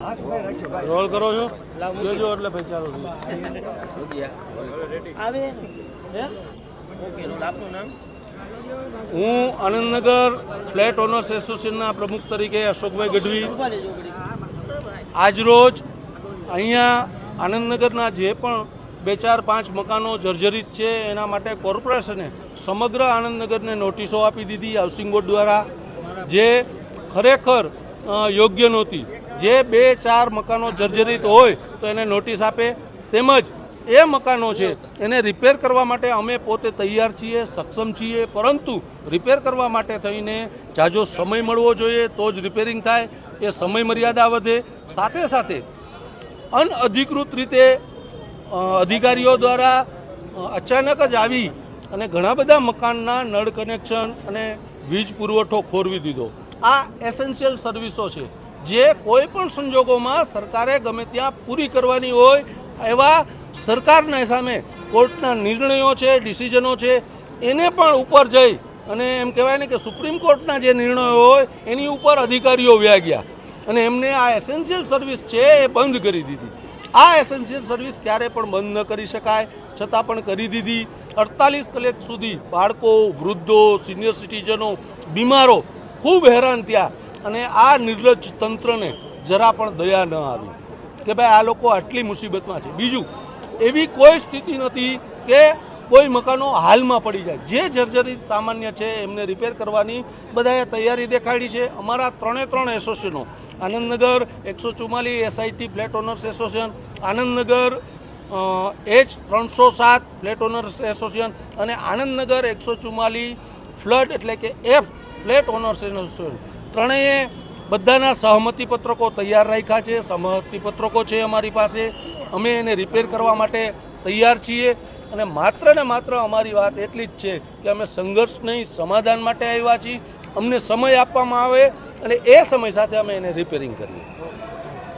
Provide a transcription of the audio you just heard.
Role કરો છો? જોજો એટલે ભાઈ ચાલો હે? આનંદનગર ફ્લેટ ઓનર્સ એસોસિએશનના પ્રમુખ તરીકે અશોકભાઈ ગઢવી. આજરોજ અહીંયા આનંદનગરના જે પણ બે ચાર પાંચ મકાનો જર્જરિત છે એના માટે કોર્પોરેશને સમગ્ર આનંદનગરને નોટિસો આપી દીધી હાઉસિંગ બોર્ડ દ્વારા. જે ખરેખર યોગ્ય નહોતી. જે બે ચાર મકાનો જર્જરિત હોય તો એને નોટિસ આપે. તેમજ એ મકાનો છે, એને રિપેર કરવા માટે અમે પોતે તૈયાર છીએ, સક્ષમ છીએ. પરંતુ રિપેર કરવા માટે થઈને જાજો સમય મળવો જોઈએ તો જ રિપેરિંગ થાય, એ સમય મર્યાદા વધે. સાથે સાથે અનઅધિકૃત રીતે અધિકારીઓ દ્વારા અચાનક જ આવી અને ઘણા બધા મકાનના નળ કનેક્શન અને વીજ પુરવઠો ખોરવી દીધો. આ એસેન્શિયલ સર્વિસો છે. જે કોઈ પણ સંજોગોમાં સરકારે ગમે ત્યાં પૂરી કરવાની હોય, એવા સરકારના સામે કોર્ટના નિર્ણયો છે, ડિસિઝનો છે, એને પણ ઉપર જઈ અને એમ કહેવાય ને કે સુપ્રીમ કોર્ટના જે નિર્ણયો હોય, એની ઉપર અધિકારીઓ વ્યાગ્યા અને એમને આ એસેન્શિયલ સર્વિસ છે એ બંધ કરી દીધી. આ એસેન્શિયલ સર્વિસ ક્યારે પણ બંધ ન કરી શકાય, છતાં પણ કરી દીધી. અડતાલીસ કલાક સુધી બાળકો, વૃદ્ધો, સિનિયર સિટીઝનો, બીમારો ખૂબ હેરાન થયા. અને આ નિર્લજ્જ તંત્રને જરા પણ દયા ન આવી કે ભાઈ આ લોકો આટલી મુસીબતમાં છે. બીજું, એવી કોઈ સ્થિતિ નથી કે કોઈ મકાનો હાલમાં પડી જાય. જે જર્જરિત સામાન્ય છે એમને રિપેર કરવાની બધાએ તૈયારી દેખાડી છે. અમારા ત્રણે ત્રણ એસોસિએશનો આનંદનગર એકસો ચુમ્માલીસ SIT flat owners association Anandnagar H ત્રણસો સાત ફ્લેટ ઓનર્સ એસોસિએશન અને આનંદનગર એકસો ચુમ્માલીસ ફ્લડ એટલે કે એફ ફ્લેટ ઓનર્સ એસોસિએશન ત્રણેય બધાના સહમતિ પત્રકો તૈયાર રાખ્યા છે. સહમતિ પત્રકો છે અમારી પાસે. અમે એને રિપેર કરવા માટે તૈયાર છીએ. અને માત્ર ને માત્ર અમારી વાત એટલી જ છે કે અમે સંઘર્ષ નહીં સમાધાન માટે આવ્યા છીએ. અમને સમય આપવામાં આવે અને એ સમય સાથે અમે એને રિપેરિંગ કરીએ.